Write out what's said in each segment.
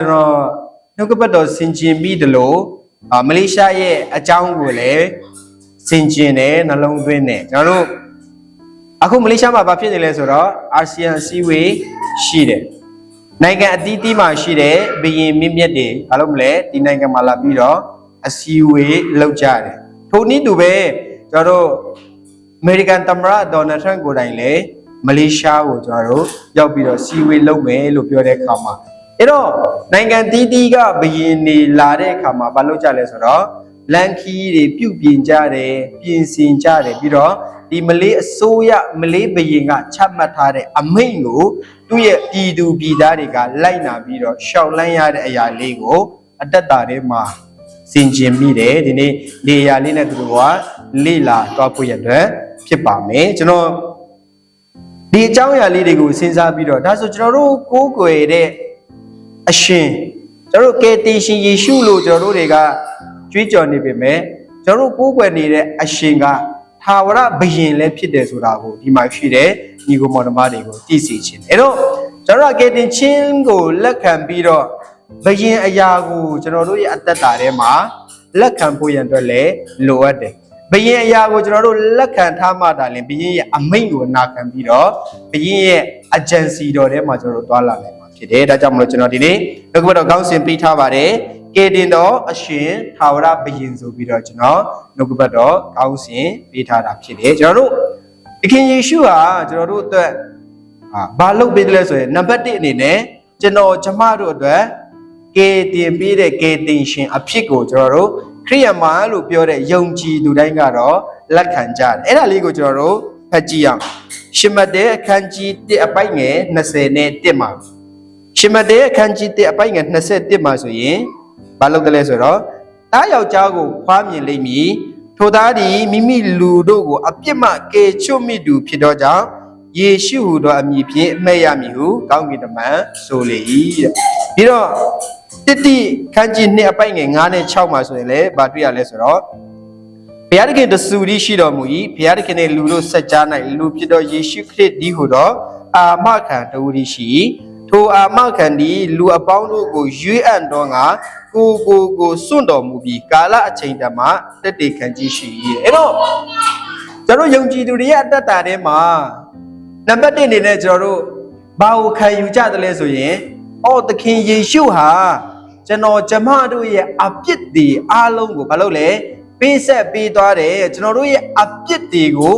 ကျွန်တော်နှုတ်ကပတ်တော်ဆင်ခြင်ပြီးတယ်လို့အာမလေးရှားရဲ့အကြောင်းကိုလည်းဆင်ခြင်တယ်နှလုံးသွင်းတယ်ကျွန်တော်တို့အခုမလေးရှားမှာဘာဖြစ်နေလဲဆိုတော့အာဆီယံအစည်းအဝေးရှိတယ်နိုင်ငံအသီးသီးမှာရှိတဲ့ဘယင်မြင့်မြတ်တွေဘာလို့မလဲဒီနိုင်ငံမှာလာပြီးတော့အစည်းအဝေးလုပ်ကြတယ်ထိုနည်းတူပဲကျွန်တော်တို့အမေရိကန်သမ္မတဒေါ်နယ်ထရန့်ကိုယ်တိုင်လည်းမလေးရှားကိုကျွန်တော်တို့ရောက်ပြီးတော့စီဝေးလုပ်မယ်လို့ပြောတဲ့အခါမှာ အဲ့တော့နိုင်ငံတီးတီးကဘယင်နေလာတဲ့အခါမှာဘာလုပ်ကြလဲဆိုတော့လန်ခီးတွေပြုတ်ပြင်ကြတယ်ပြင်ဆင်ကြတယ်ပြီးတော့ဒီမလေးအစိုးရမလေးဘယင်ကချမှတ်ထားတဲ့အမိန့်ကိုသူ့ရဲ့ပြည်သူပြည်သားတွေကလိုက်နာပြီးတော့ရှောက်လန်းရတဲ့အရာလေးကို အတက်တာထဲမှာစင်ကျင်မိတယ်ဒီနေ့လေယာလေးနဲ့သူတို့ကလေ့လာတော့ဖို့ရတဲ့ဖြစ်ပါမယ်ကျွန်တော်ဒီအကြောင်းအရာလေးတွေကိုစဉ်းစားပြီးတော့ဒါဆိုကျွန်တော်တို့ကိုးကွယ်တဲ့ အရှင်ကျွန်တော်တို့ကယ်တင်ရှင်ယေရှုလို့ကျွန်တော်တို့တွေကကြွေးကြော်နေပေမဲ့ကျွန်တော်တို့ကိုးကွယ်နေတဲ့အရှင်ကသာဝရဘယင်လည်းဖြစ်တယ်ဆိုတာကိုဒီမှာရှိတဲ့ညီကိုမောင်နှမတွေကိုသိစေခြင်းအဲ့တော့ကျွန်တော်တို့ကယ်တင်ခြင်းကိုလက်ခံပြီးတော့ဘယင်အရာကိုကျွန်တော်တို့ရဲ့အသက်တာထဲမှာလက်ခံဖို့ရန်အတွက်လည်းလိုအပ်တယ်ဘယင်အရာကိုကျွန်တော်တို့လက်ခံထားမှသာလျှင်ဘယင်ရဲ့အမိန့်ကိုနာခံပြီးတော့ဘယင်ရဲ့ agency တော်ထဲမှာကျွန်တော်တို့တွာလာနိုင်မှာ ဖြစ်တယ်ဒါကြောင့်မလို့ကျွန်တော်ဒီနေ့နှုတ်ကပတ်တော်ကောင်းစင်ပေးထားပါတယ်ကေတင်တော်အရှင်သာဝရဘယင်ဆိုပြီးတော့ကျွန်တော်နှုတ်ကပတ်တော်ကောင်းစင်ပေးထားတာဖြစ်တယ်ကျွန်တော်တို့သခင်ယေရှုဟာကျွန်တော်တို့အတွက်ဟာဘာလုပ်ပေးတယ်လဲဆိုရင်နံပါတ်1အနေနဲ့ကျွန်တော်ကျမတို့အတွက်ကေတင်ပေးတဲ့ကေတင်ရှင်အဖြစ်ကိုကျွန်တော်တို့ခရိယမလို့ပြောတဲ့ယုံကြည်သူတိုင်းကတော့လက်ခံကြတယ်အဲ့ဒါလေးကိုကျွန်တော်တို့ဖတ်ကြည့်အောင်ရှင်မတဲအခန်းကြီး1အပိုက်ငယ်20နဲ့1မှာ ရှင်မတဲအခန်းကြီး1အပိုက်ငယ်21မှာဆိုရင်ဘာလုပ်တယ်လဲဆိုတော့တားယောက်ျားကိုဖွားမြင်လိမ့်မည်ထိုသားသည်မိမိလူတို့ကိုအပြစ်မှကေချွတ်မိသူဖြစ်သောကြောင့်ယေရှုဟူသောအမည်ဖြင့်အမှတ်ရမည်ဟုကောင်းကင်တမန်ဆိုလေ၏တဲ့ပြီးတော့တိတိခန်းကြီး2အပိုက်ငယ်9နဲ့6မှာဆိုရင်လည်းဘာတွေ့ရလဲဆိုတော့ဘုရားသခင်တဆူရီရှိတော်မူ၏ဘုရားသခင်ရဲ့လူတို့ဆက်ကြား၌လူဖြစ်သောယေရှုခရစ်ဒီဟုသောအာမခံတူရီရှိ၏ ထိုအာမခံသည်လူအပေါင်းတို့ကိုရွေးအံ့တော်ငါကိုကိုကိုစွန့်တော်မူပြီးကာလအချိန်တည်းမှာတက်တေခံကြည့်ရှိ၏အဲ့တော့ကျွန်တော်ယုံကြည်သူတွေရဲ့အတ္တတာထဲမှာနံပါတ်1အနေနဲ့ကျွန်တော်တို့ဘာကိုခံယူကြတယ်လဲဆိုရင်အော်သခင်ယေရှုဟာကျွန်တော်ကျမတို့ရဲ့အပြစ်တွေအားလုံးကိုဘာလို့လဲပေးဆက်ပေးသွားတယ်ကျွန်တော်တို့ရဲ့အပြစ်တွေကို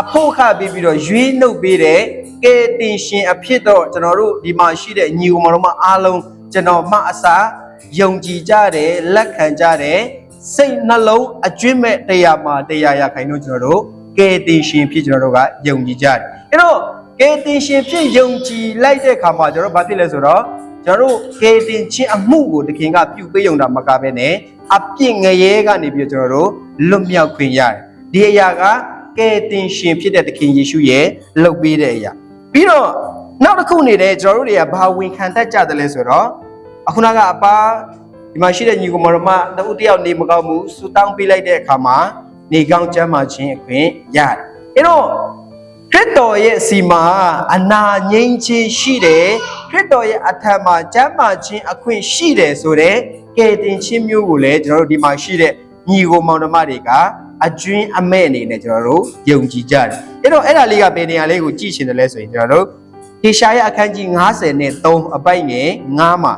အဖို့ခပေးပြီးတော့ရွေးနှုတ်ပေးတယ် ကဲတင်ရှင်အဖြစ်တော့ကျွန်တော်တို့ဒီမှာရှိတဲ့ညီဦးမတော်မအားလုံးကျွန်တော်မှအစားယုံကြည်ကြတယ်လက်ခံကြတယ်စိတ်နှလုံးအကျွင့်မဲ့တရားမှာတရားရခိုင်တော့ကျွန်တော်တို့ကဲတင်ရှင်ဖြစ်ကျွန်တော်တို့ကယုံကြည်ကြတယ်အဲ့တော့ကဲတင်ရှင်ဖြစ်ယုံကြည်လိုက်တဲ့အခါမှာကျွန်တော်တို့ဘာဖြစ်လဲဆိုတော့ကျွန်တော်တို့ကဲတင်ချင်းအမှုကိုတခင်ကပြုပေးုံတာမကဘဲနဲ့အပြစ်ငရဲကနေပြီးတော့ကျွန်တော်တို့လွတ်မြောက်ခွင့်ရတယ်ဒီအရာကကဲတင်ရှင်ဖြစ်တဲ့သခင်ယေရှုရဲ့လုပ်ပေးတဲ့အရာ ပြီးတော့နောက်တစ်ခုနေတဲ့ကျွန်တော်တို့တွေကဘာဝင်ခံတတ်ကြတယ်လဲဆိုတော့အခုနကအပါဒီမှာရှိတဲ့ညီကောင်မတော်မတဦးတယောက်နေမကောင်းဘူးစူတောင်းပေးလိုက်တဲ့အခါမှာနေကောင်းကျမ်းမာခြင်းအခွင့်ရတယ်အဲ့တော့ခရစ်တော်ရဲ့အစီမှာအနာငြိမ်းခြင်းရှိတယ်ခရစ်တော်ရဲ့အထံမှာကျမ်းမာခြင်းအခွင့်ရှိတယ်ဆိုတဲ့ကယ်တင်ခြင်းမျိုးကိုလည်းကျွန်တော်တို့ဒီမှာရှိတဲ့ညီကိုမောင်နှမတွေက အကျွင်းအမဲ့အနေနဲ့ကျွန်တော်တို့ယုံကြည်ကြတယ်အဲ့တော့အဲ့ဒါလေးကဘယ်နေရာလေးကိုကြည့်ရှင်တယ်လဲဆိုရင်ကျွန်တော်တို့ဟေရှာယအခန်းကြီး90နဲ့3အပိုက်ငယ်9မှာ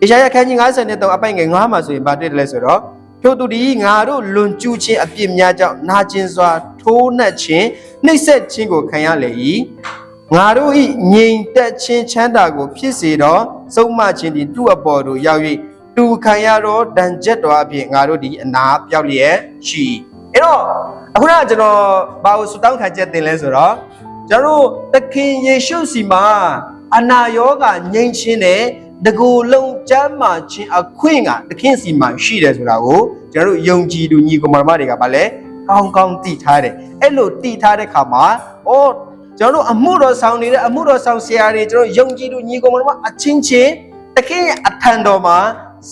ဟေရှာယအခန်းကြီး90နဲ့3အပိုက်ငယ်9မှာဆိုရင်ဗာတွေ့တယ်လဲဆိုတော့ထို့သူဒီငါတို့လွန်ကျူးခြင်းအပြစ်များကြောင့်နာကျင်စွာ ထိုးနှက်ခြင်းနှိပ်စက်ခြင်းကိုခံရလေ၏ငါတို့၏ငြိမ်သက်ခြင်းချမ်းသာကို ဖြစ်စေတော့စုံမခြင်းသည်သူ့အပေါ်သို့ရောက်၍တူခံရတော့ဒဏ်ချက်တော်အဖြစ်ငါတို့ဒီအနာပြောက်လျက်ရှိ၏ အဲ့တော့အခုနကကျွန်တော်ဘာလို့ဆူတောင်းခံချက်တင်လဲဆိုတော့ကျွန်တော်တို့သခင်ယေရှုစီမှာအနာရောဂါငြိမ်းခြင်းနဲ့တကူလုံးကျမ်းမာခြင်းအခွင့်ကသခင်စီမှာရှိတယ်ဆိုတာကိုကျွန်တော်တို့ယုံကြည်သူညီကောင်မတော်တွေကဗာလဲကောင်းကောင်းသိထားတယ်အဲ့လိုသိထားတဲ့ခါမှာအော်ကျွန်တော်တို့အမှုတော်ဆောင်နေတဲ့အမှုတော်ဆောင်ဆရာတွေကျွန်တော်ယုံကြည်သူညီကောင်မတော်အချင်းချင်းတခင်ရဲ့အထံတော်မှာ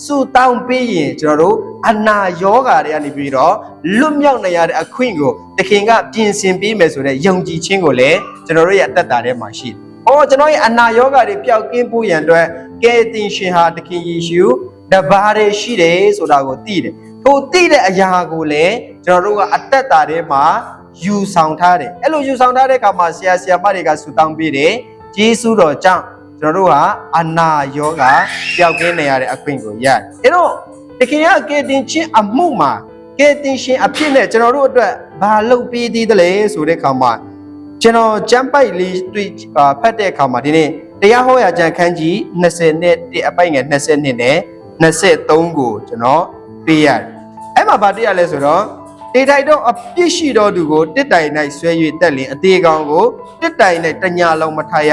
စုတောင်းပေးရင်ကျွန်တော်တို့အနာယောဂါတွေကနေပြီးတော့လွတ်မြောက်နေရတဲ့အခွင့်ကိုတခင်ကပြင်ဆင်ပေးမယ်ဆိုတဲ့ယုံကြည်ခြင်းကိုလည်းကျွန်တော်တို့ရဲ့အသက်တာထဲမှာရှိတယ်။အော်ကျွန်တော်ရဲ့အနာယောဂါတွေပျောက်ကင်းဖို့ရန်အတွက်ကဲတင်ရှင်ဟာသခင်ယေရှုတပါးတည်းရှိတယ်ဆိုတာကိုသိတယ်ထိုသိတဲ့အရာကိုလည်းကျွန်တော်တို့ကအသက်တာထဲမှာယူဆောင်ထားတယ်အဲ့လိုယူဆောင်ထားတဲ့အခါမှာဆရာဆရာမတွေကဆူတောင်းပေးတယ်ဂျေစုတော်ကြောင့် ကျွန်တော်တို့ဟာအနာယောဂပျောက်ကင်းနေရတဲ့အခွင့်ကိုရတယ်အဲ့တော့တခင်ကကဲတင်ချင်းအမှုမှာကဲတင်ရှင်အဖြစ်နဲ့ကျွန်တော်တို့အတွက်ဘာလုပ်ပေးသေးသလဲဆိုတဲ့အခါမှာကျွန်တော်ကျမ်းပိုက်လေးတွေ့အာဖတ်တဲ့အခါမှာဒီနေ့တရားဟောရာကျမ်းခန်းကြီး20နဲ့တစ်အပိုက်ငယ်20နဲ့23ကိုကျွန်တော်တွေ့ရတယ်။အဲ့မှာဗာတွေ့ရလဲဆိုတော့တေထိုင်တော့အပြစ်ရှိတော်သူကိုတစ်တိုင်၌ဆွဲ၍တက်လင်အသေးကောင်ကိုတစ်တိုင်၌တညာလုံးမထားရ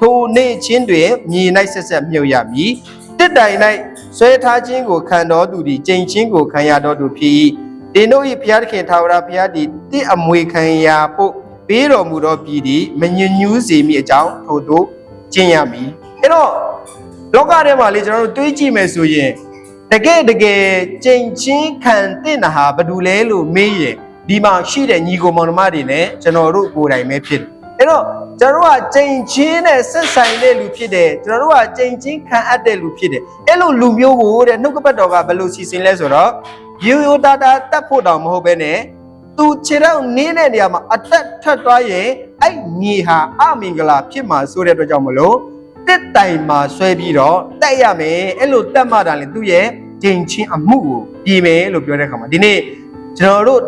ထိုနေ့ချင်းတွင်မြေ၌ဆက်ဆက်မြုပ်ရမည်တစ်တိုင်၌ဆွဲထားခြင်းကိုခံတော်သူသည်ကျင့်ချင်းကိုခံရတော်သူဖြစ်၏တင်းတို့၏ဘုရားသခင်ထာဝရဘုရားသည်တင့်အမွေခံရာဖို့ပေးတော်မူသောပြည်သည်မညဉ့်ညူးစေမိအကြောင်းထို့သို့ကျင့်ရမည်အဲ့တော့လောကထဲမှာလေကျွန်တော်တို့တွေးကြည့်မယ်ဆိုရင်တကယ်တကယ်ကြင်ချင်းခံတဲ့နာဟာဘာတူလဲလို့မေးရင်ဒီမှာရှိတဲ့ညီကိုမောင်နှမတွေနဲ့ကျွန်တော်တို့ကိုယ်တိုင်ပဲဖြစ်တယ်အဲ့တော့ ကျွန်တော်တို့ကကြင်ချင်းနဲ့ဆက်ဆိုင်တဲ့လူဖြစ်တယ်ကျွန်တော်တို့ကကြင်ချင်းခံအပ်တဲ့လူဖြစ်တယ်အဲ့လိုလူမျိုးကိုတဲ့နှုတ်ကပတ်တော်ကဘယ်လိုစီစဉ်လဲဆိုတော့ရိုးရိုးသားသားတတ်ဖို့တောင်မဟုတ်ဘဲနဲ့သူခြေတော့နင်းတဲ့နေရာမှာအသက်ထက်သွားရင်အဲ့မြေဟာအမင်္ဂလာဖြစ်မှာဆိုတဲ့အတွက်ကြောင့်မလို့တစ်တိုင်မှာဆွဲပြီးတော့တက်ရမယ်အဲ့လိုတက်မှတာလေသူ့ရဲ့ဂျင်ချင်းအမှုကိုပြည်မယ်လို့ပြောတဲ့အခါမှာဒီနေ့ကျွန်တော်တို့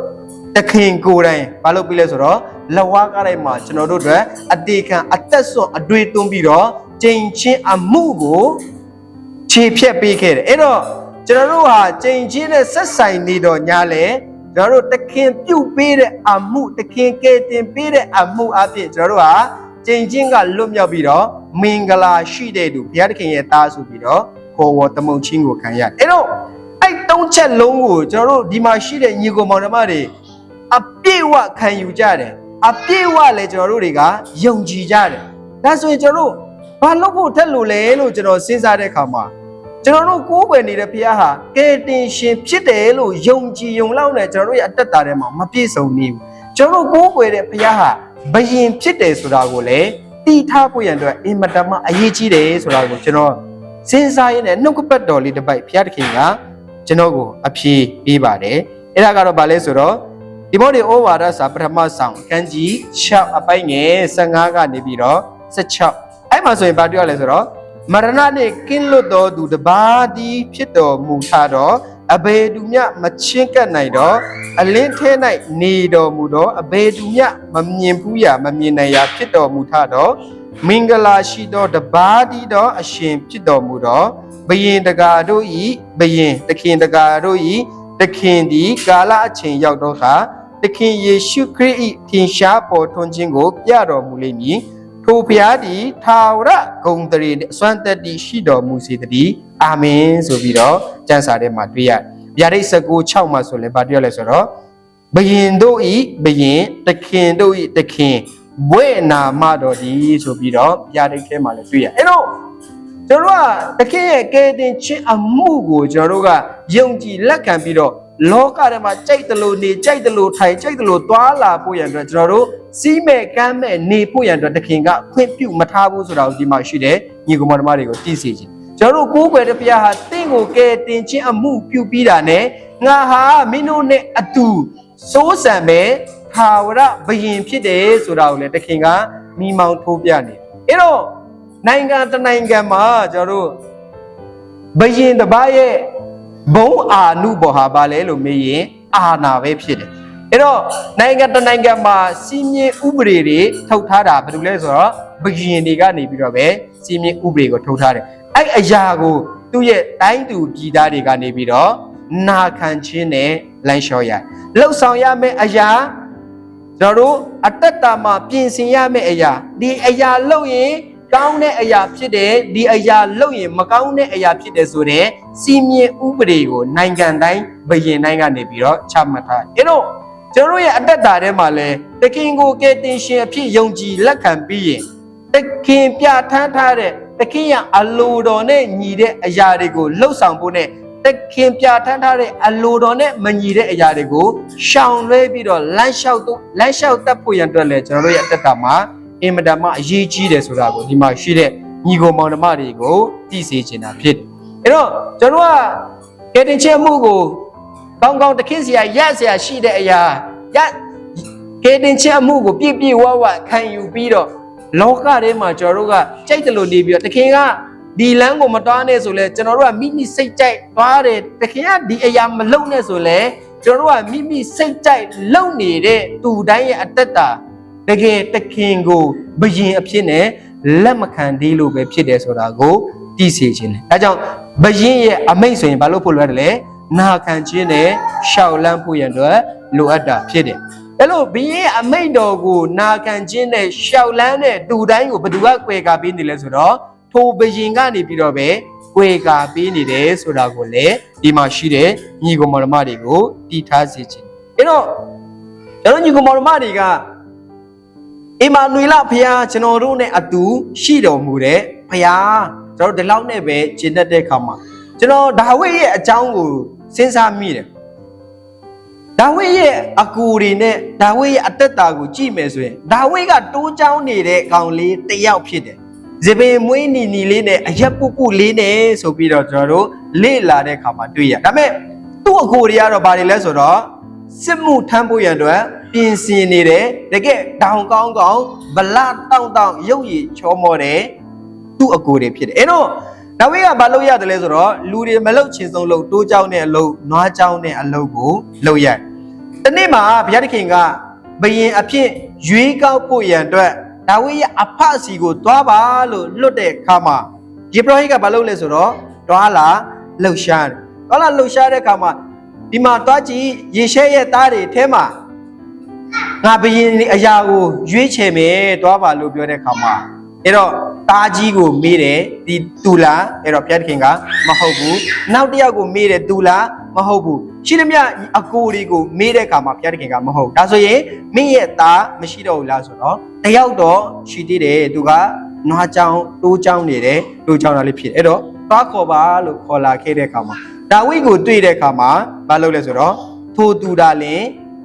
တခင်ကိုယ်တိုင်မလုပ်ပြီးလဲဆိုတော့ လဝါကားတိုင်းမှာကျွန်တော်တို့အတွက်အတေခံအသက်ဆွန်အတွေ့သွင်းပြီးတော့ဂျင်ချင်းအမှုကိုခြေဖြတ်ပေးခဲ့တယ်အဲ့တော့ကျွန်တော်တို့ဟာဂျင်ချင်းနဲ့ဆက်ဆိုင်နေတော့ညာလဲကျွန်တော်တို့တခင်ပြုတ်ပေးတဲ့အမှုတခင်ကယ်တင်ပေးတဲ့အမှုအဖြစ်ကျွန်တော်တို့ဟာကျင့်ချင်းကလွတ်မြောက်ပြီးတော့မင်္ဂလာရှိတဲ့သူဘုရားသခင်ရဲ့သားဆိုပြီးတော့ခေါ်ဝေါ်တမုန်ချင်းကိုခံရတယ်အဲ့တော့အဲ့သုံးချက်လုံးကိုကျွန်တော်တို့ဒီမှာရှိတဲ့ညီကောင်မောင်နှမတွေအပြည့်အဝခံယူကြတယ် အပြည့်အဝလည်းကျွန်တော်တို့တွေကယုံကြည်ကြတယ်ဒါဆိုရင်ကျွန်တော်တို့ဘာလို့ဖို့ထက်လို့လဲလို့ကျွန်တော်စဉ်းစားတဲ့အခါမှာကျွန်တော်တို့ကိုးကွယ်နေတဲ့ဘုရားဟာကယ်တင်ရှင်ဖြစ်တယ်လို့ယုံကြည်ယုံလောက်နဲ့ကျွန်တော်တို့ရဲ့အသက်တာထဲမှာမပြည့်စုံနေဘူးကျွန်တော်တို့ကိုးကွယ်တဲ့ဘုရားဟာဘယင်ဖြစ်တယ်ဆိုတာကိုလည်းတည်ထားဖို့ရန်အတွက်အင်မတန်မှအရေးကြီးတယ်ဆိုတာကိုကျွန်တော်စဉ်းစားရင်းနဲ့နှုတ်ကပတ်တော်လေးတစ်ပိုက်ဘုရားသခင်ကကျွန်တော်ကိုအဖြေပေးပါတယ်အဲ့ဒါကတော့ဗာလဲဆိုတော့ ဒီမောဒီဩဝါဒစာပထမဆောင်အခန်းကြီး6အပိုင်းငယ်15ကနေပြီးတော့16အဲ့မှာဆိုရင်ဗာတွေ့ရလဲဆိုတော့မရဏနှင့်ကင်းလွတ်တော်သူတပါးသည်ဖြစ်တော်မူထတော့အဘေသူမြမချင်းကပ်နိုင်တော့အလင်းထဲ၌နေတော်မူသောအဘေသူမြမမြင်ဘူးရာမမြင်နိုင်ရာဖြစ်တော်မူထတော့မင်္ဂလာရှိသောတပါးသည်တော့အရှင်ဖြစ်တော်မူသောဘယင်တကာတို့ဤဘယင်တခင်တကာတို့ဤတခင်သည်ကာလအချိန်ရောက်သောအခါ တခင်ယေရှုခရစ်၏ထင်ရှားပေါ်ထွန်းခြင်းကို ပြတော်မူလိမ့်မည်ထိုဘုရားသည်ထာဝရဂုံတရီအစွမ်းတက်တည်ရှိတော်မူစေတည်းအာမင်ဆိုပြီးတော့ကျမ်းစာထဲမှာတွေ့ရတယ်။ဗျာဒိတ်19 6မှာဆိုလည်းဗာပြောလဲဆိုတော့ဘယင်တို့ဤဘယင်တခင်တို့ဤတခင်ဘွဲ့နာမတော်ဒီဆိုပြီးတော့ဗျာဒိတ်ထဲမှာလည်းတွေ့ရ။အဲ့တော့ကျွန်တော်တို့ကတခင်ရဲ့ကယ်တင်ခြင်းအမှုကိုကျွန်တော်တို့ကယုံကြည်လက်ခံပြီးတော့ လောကထဲမှာကြိုက်တယ်လို့နေကြိုက်တယ်လို့ထိုင်ကြိုက်တယ်လို့သွားလာဖို့ရန်အတွက်ကျွန်တော်တို့စီးမဲ့ကမ်းမဲ့နေဖို့ရန်အတွက်တခင်ကခွင့်ပြုမထားဘူးဆိုတာကိုဒီမှာရှိတဲ့ညီကောင်မတော်တွေကိုသိစေခြင်းကျွန်တော်တို့ကိုးကွယ်တဲ့ဘုရားဟာတင့်ကိုကယ်တင်ခြင်းအမှုပြုပြီးတာနဲ့ငါဟာမင်းတို့နဲ့အတူစိုးစံပဲထာဝရဘယင်ဖြစ်တယ်ဆိုတာကိုလည်းတခင်ကမိမောင်းထိုးပြနေအဲ့တော့နိုင်ငံတစ်နိုင်ငံမှာကျွန်တော်တို့ဘယင်တစ်ပါးရဲ့ ဘုံအာနုဘောဟာဘာလဲလို့မေးရင်အာနာပဲဖြစ်တယ်အဲ့တော့နိုင်ငံတစ်နိုင်ငံမှာစီမင်းဥပဒေတွေထုတ်ထားတာဘာလို့လဲဆိုတော့ဘယင်တွေကနေပြီးတော့ပဲစီမင်းဥပဒေကိုထုတ်ထားတယ်အဲ့အရာကိုသူ့ရဲ့တိုင်းသူပြည်သားတွေကနေပြီးတော့နာခံခြင်းနဲ့လမ်းလျှောက်ရလှုပ်ဆောင်ရမယ့်အရာကျွန်တော်တို့အတ္တတာမှာပြင်ဆင်ရမယ့်အရာဒီအရာလုပ်ရင် ကောင်းတဲ့အရာဖြစ်တယ်ဒီအရာလုပ်ရင်မကောင်းတဲ့အရာဖြစ်တယ်ဆိုတဲ့စီမင်းဥပဒေကိုနိုင်ငံတိုင်းဘယင်တိုင်းကနေပြီးတော့ချမှတ်ထားအဲ့တော့ကျွန်တော်တို့ရဲ့အတ္တတာထဲမှာလဲတခင်ကိုကယ်တင်ရှင်အဖြစ်ယုံကြည်လက်ခံပြီးရင်တခင်ပြဋ္ဌာန်းထားတဲ့တခင်ရအလိုတော်နဲ့ညီတဲ့အရာတွေကိုလှုပ်ဆောင်ဖို့နဲ့တခင်ပြဋ္ဌာန်းထားတဲ့အလိုတော်နဲ့မညီတဲ့အရာတွေကိုရှောင်လွဲပြီးတော့လမ်းလျှောက်တော့လမ်းလျှောက်တတ်ဖို့ရန်အတွက်လဲကျွန်တော်တို့ရဲ့အတ္တတာမှာ အင်မတန်မှအရေးကြီးတယ်ဆိုတာကိုဒီမှာရှိတဲ့ညီကိုမောင်နှမတွေကိုတည်စေချင်တာဖြစ်တယ်အဲ့တော့ကျွန်တော်ကကယ်တင်ခြင်းမှုကိုကောင်းကောင်းတခင်စရာရက်စရာရှိတဲ့အရာရကယ်တင်ခြင်းအမှုကိုပြည့်ပြည့်ဝဝခံယူပြီးတော့လောကထဲမှာကျွန်တော်တို့ကကြိုက်တယ်လို့နေပြီးတော့တခင်ကဒီလမ်းကိုမတွားနဲ့ဆိုလဲကျွန်တော်တို့ကမိမိစိတ်ကြိုက်သွားတယ်တခင်ကဒီအရာမလုပ်နဲ့ဆိုလဲကျွန်တော်တို့ကမိမိစိတ်ကြိုက်လုပ်နေတဲ့သူတိုင်းရဲ့အတ္တတာ တကယ်တခင်ကိုဘယင်အဖြစ်နဲ့လက်မခံသေးလို့ပဲဖြစ်တယ်ဆိုတာကိုသိစေခြင်းတယ်။ဒါကြောင့်ဘယင်ရဲ့အမိန့်ဆိုရင်ဘာလို့ဖို့လိုရတယ်လဲ။နာခံခြင်းနဲ့ရှောက်လန်းဖို့ရန်အတွက်လိုအပ်တာဖြစ်တယ်။အဲ့လိုဘယင်ရဲ့အမိန့်တော်ကိုနာခံခြင်းနဲ့ရှောက်လန်းတဲ့သူတိုင်းကိုဘယ်သူကကွယ်ကာပေးနေလဲဆိုတော့ထိုဘယင်ကနေပြီးတော့ပဲကွယ်ကာပေးနေတယ်ဆိုတာကိုလည်းဒီမှာရှိတဲ့ညီကောင်မောင်နှမတွေကိုတည်ထားစေခြင်း။အဲ့တော့ကျွန်တော်ညီကောင်မောင်နှမတွေက အီမာနွေလဖခင်ကျွန်တော်တို့နဲ့အတူရှိတော်မူတဲ့ဖခင်ကျွန်တော်တို့ဒီလောက်နဲ့ပဲကျင့်တတ်တဲ့ခါမှာကျွန်တော်ဒါဝိဒ်ရဲ့အကြောင်းကိုစဉ်းစားမိတယ်ဒါဝိဒ်ရဲ့အကူတွေနဲ့ဒါဝိဒ်ရဲ့အသက်တာကိုကြည့်မယ်ဆိုရင်ဒါဝိဒ်ကတိုးချောင်းနေတဲ့ကောင်လေးတစ်ယောက်ဖြစ်တယ်ဇေဘင်မွေးနီနီလေးနဲ့အရက်ပုပုလေးနဲ့ဆိုပြီးတော့ကျွန်တော်တို့လေ့လာတဲ့ခါမှာတွေ့ရဒါပေမဲ့သူ့အကူတွေကတော့ဘာတွေလဲဆိုတော့ စစ်မှုထမ်းဖို့ရန်အတွက်ပြင်ဆင်နေတယ်တကယ်တောင်ကောင်းကောင်းဗလာတောင်းတောင်းရုပ်ရည်ချောမောတယ်သူ့အကိုတွေဖြစ်တယ်အဲ့တော့ဒါဝိဒ်ကဘာလုပ်ရတယ်လဲဆိုတော့လူတွေမလုပ်ချင်ဆုံးလုပ်တိုးကြောင်းတဲ့အလုပ်နွားကြောင်းတဲ့အလုပ်ကိုလုပ်ရတယ်ဒီနေ့မှာဘုရားသခင်ကဘယင်အဖြစ်ရွေးကောက်ဖို့ရန်အတွက်ဒါဝိဒ်ရဲ့အဖအစီကိုသွားပါလို့လွတ်တဲ့အခါမှာယေဘရဟိကဘာလုပ်လဲဆိုတော့တွာလာလှုပ်ရှားတယ်တွာလာလှုပ်ရှားတဲ့အခါမှာ ဒီမှာတွားကြည့်ရေရှဲရဲ့သားတွေအဲမှာငါဘယင်အရာကိုရွေးချယ်မယ်တွားပါလို့ပြောတဲ့ခါမှာအဲ့တော့သားကြီးကိုမေးတယ်ဒီတူလားအဲ့တော့ဘုရားသခင်ကမဟုတ်ဘူးနောက်တစ်ယောက်ကိုမေးတယ်တူလားမဟုတ်ဘူးရှိသမျှအကိုတွေကိုမေးတဲ့ခါမှာဘုရားသခင်ကမဟုတ်ဒါဆိုရင်မင်းရဲ့သားမရှိတော့ဘူးလားဆိုတော့တယောက်တော့ရှိသေးတယ်သူကနွားချောင်းတိုးချောင်းနေတယ်တိုးချောင်းတာလေးဖြစ်အဲ့တော့သွားခေါ်ပါလို့ခေါ်လာခဲ့တဲ့ခါမှာ ဒါဝိဒ်ကိုတွေ့တဲ့အခါမှာမလုပ်လဲဆိုတော့ထိုသူဒါလင်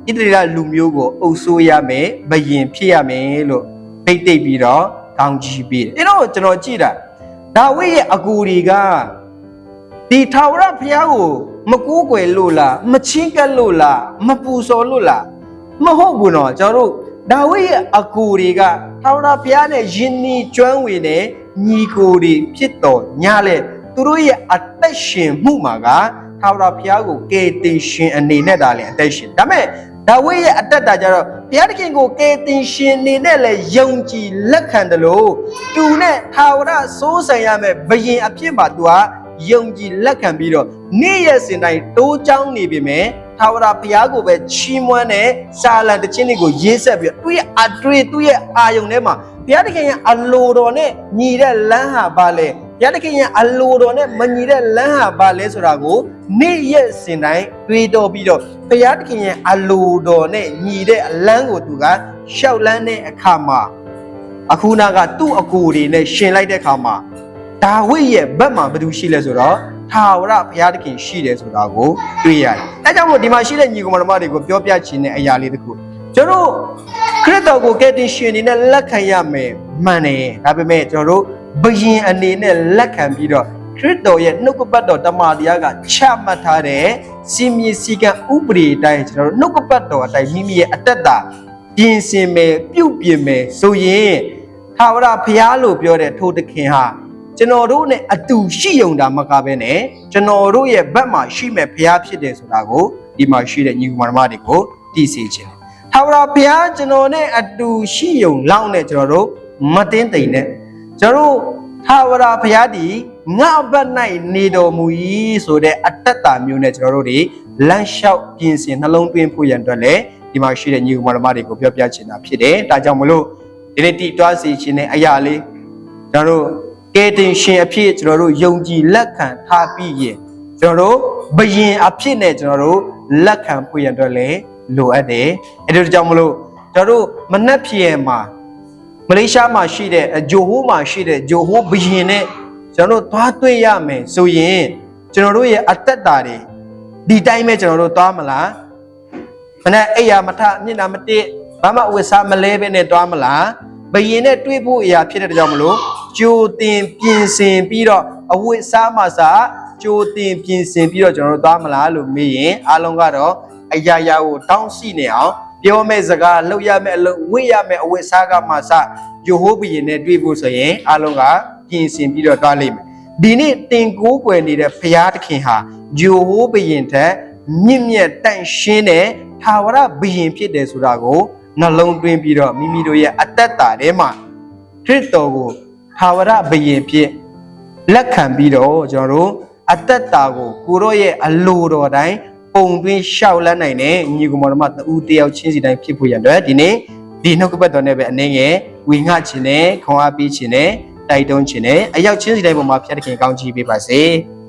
ဣသရေလလူမျိုးကိုအုပ်ဆိုးရမယ်ဘယင်ဖြစ်ရမယ်လို့ပိတ်တိတ်ပြီးတော့ကောင်းကြီးပေးတယ်အဲ့တော့ကျွန်တော်ကြည့်တာဒါဝိဒ်ရဲ့အကူတွေကဒီထာဝရဘုရားကိုမကူးကွယ်လို့လားမချင်းကပ်လို့လားမပူစော်လို့လားမဟုတ်ဘူးနော်ကျွန်တော်တို့ဒါဝိဒ်ရဲ့အကူတွေကထာဝရဘုရားနဲ့ယဉ်နီကျွမ်းဝင်တဲ့ညီကိုတွေဖြစ်တော်ညလဲ သူတို့ရဲ့အသက်ရှင်မှုမှာကထာဝရဘုရားကိုကယ်တင်ရှင်အနေနဲ့ဒါလည်းအသက်ရှင်ဒါပေမဲ့ဒါဝိဒ်ရဲ့အသက်တာကြတော့ဘုရားသခင်ကိုကယ်တင်ရှင်အနေနဲ့လည်းယုံကြည်လက်ခံတယ်လို့သူနဲ့ထာဝရစိုးစံရမယ်ဘယင်အဖြစ်မှာသူကယုံကြည်လက်ခံပြီးတော့နေ့ရက်စဉ်တိုင်းတိုးချောင်းနေပြီမယ်ထာဝရဘုရားကိုပဲချီးမွမ်းတဲ့စာလံတစ်ချင်းတွေကိုရေးဆက်ပြီးတော့သူ့ရဲ့အတွေ့သူ့ရဲ့အာယုံထဲမှာဘုရားသခင်ရဲ့အလိုတော်နဲ့ညီတဲ့လမ်းဟာဘာလဲဘု ရားသခင်ရဲ့အလိုတော်နဲ့မညီတဲ့လမ်းဟာဘာလဲဆိုတာကိုနေ့ရက်စဉ်တိုင်းတွေးတော်ပြီးတော့ဘုရားသခင်ရဲ့အလိုတော်နဲ့ညီတဲ့အလမ်းကိုသူကရှောက်လန်းတဲ့အခါမှာအခုနာကသူ့အကိုတွေနဲ့ရှင်လိုက်တဲ့အခါမှာဒါဝိဒ်ရဲ့ဘက်မှာဘာလို့ရှိလဲဆိုတော့ထာဝရဘုရားသခင်ရှိတယ်ဆိုတာကိုတွေ့ရတယ်။အဲကြောင့်မို့ဒီမှာရှိတဲ့ညီကောင်မတော်တွေကိုပြောပြချင်တဲ့အရာလေးတစ်ခုကျွန်တော်တို့ခရစ်တော်ကိုကယ်တင်ရှင်အနေနဲ့လက်ခံရမယ်မှန်တယ်။ဒါပေမဲ့ကျွန်တော်တို့ ဘယင်အနေနဲ့လက်ခံပြီးတော့ခရစ်တော်ရဲ့နှုတ်ကပတ်တော်တမန်တရားကချမှတ်ထားတဲ့စီမီစီကံဥပဒေအတိုင်းကျွန်တော်တို့နှုတ်ကပတ်တော်အတိုင်းမိမိရဲ့အတ္တတာပြင်ဆင်မယ်ပြုတ်ပြင်မယ်ဆိုရင်ထာဝရဘုရားလို့ပြောတဲ့ထိုသခင်ဟာကျွန်တော်တို့နဲ့အတူရှိယုံတာမကပဲနဲ့ကျွန်တော်တို့ရဲ့ဘက်မှာရှိမဲ့ဘုရားဖြစ်တယ်ဆိုတာကိုဒီမှာရှိတဲ့ညီကောင်မတွေကိုသိစေခြင်းတယ်။ထာဝရဘုရားကျွန်တော်နဲ့အတူရှိယုံလောက်နဲ့ကျွန်တော်တို့မတင်းတိမ်နဲ့ ကျွန်တော်တို့ထာဝရဘုရားဒီငါဘက်၌နေတော်မူ၏ဆိုတဲ့အတ္တတာမျိုးနဲ့ကျွန်တော်တို့ဒီလမ်းလျှောက်ပြင်ဆင်နှလုံးသွင်းဖို့ရန်အတွက်လည်းဒီမှာရှိတဲ့ညီကောင်မတွေကိုပြောပြချင်တာဖြစ်တယ်။ဒါကြောင့်မလို့ဒီနေ့တိတွားစီခြင်းတဲ့အရာလေးကျွန်တော်တို့ကဲတင်ရှင်အဖြစ်ကျွန်တော်တို့ယုံကြည်လက်ခံထားပြီးရင်ကျွန်တော်တို့ဘယင်အဖြစ်နဲ့ကျွန်တော်တို့လက်ခံဖွင့်ရတော့လေလိုအပ်တယ်အဲဒါကြောင့်မလို့ကျွန်တော်တို့မနှက်ဖြေမှာ မလေးရှားမှာရှိတဲ့ဂျိုဟိုးမှာရှိတဲ့ဂျိုဟိုးဘယင်နဲ့ကျွန်တော်တို့သွားတွေ့ရမယ်ဆိုရင်ကျွန်တော်တို့ရဲ့အသက်တာတွေဒီတိုင်းပဲကျွန်တော်တို့သွားမလားမနဲ့အိယာမထမျက်နှာမတစ်ဘာမှဝစ်စားမလဲပဲနဲ့သွားမလားဘယင်နဲ့တွေ့ဖို့အရာဖြစ်တဲ့ကြောင့်မလို့ကြိုတင်ပြင်ဆင်ပြီးတော့အဝတ်စားမှစားကြိုတင်ပြင်ဆင်ပြီးတော့ကျွန်တော်တို့သွားမလားလို့မေးရင်အားလုံးကတော့အရာရာကိုတောင်းရှိနေအောင် ပြောမဲ့စကားလှုပ်ရမဲ့အလုပ်ဝတ်ရမဲ့အဝတ်စားကမှစယဟိုးဘုရင်နဲ့တွေ့ဖို့ဆိုရင်အားလုံးကပြင်ဆင်ပြီးတော့သွားလိမ့်မယ်ဒီနေ့တင်ကိုးကွယ်နေတဲ့ဘုရားသခင်ဟာယဟိုးဘုရင်ထက်မြင့်မြတ်တန့်ရှင်းတဲ့ထာဝရဘုရင်ဖြစ်တယ်ဆိုတာကိုနှလုံးသွင်းပြီးတော့မိမိတို့ရဲ့အသက်တာထဲမှာခရစ်တော်ကိုဟာဝရဘယင်ဖြစ်လက်ခံပြီးတော့ကျွန်တော်တို့အသက်တာကိုကိုရော့ရဲ့အလိုတော်တိုင်း ပုံသွင်းလျှောက်လန်းနိုင်တဲ့ညီကောင်မောင်မတူတယောက်ချင်းစီတိုင်းဖြစ်ဖို့ရတဲ့ဒီနေ့ဒီနှုတ်ကပတ်တော်နဲ့ပဲအနေငယ်ဝီငှခြင်းနဲ့ခွန်အားပေးခြင်းနဲ့တိုက်တွန်းခြင်းနဲ့အယောက်ချင်းစီတိုင်းပေါ်မှာဖျက်တခင်ကောင်းချီးပေးပါစေ။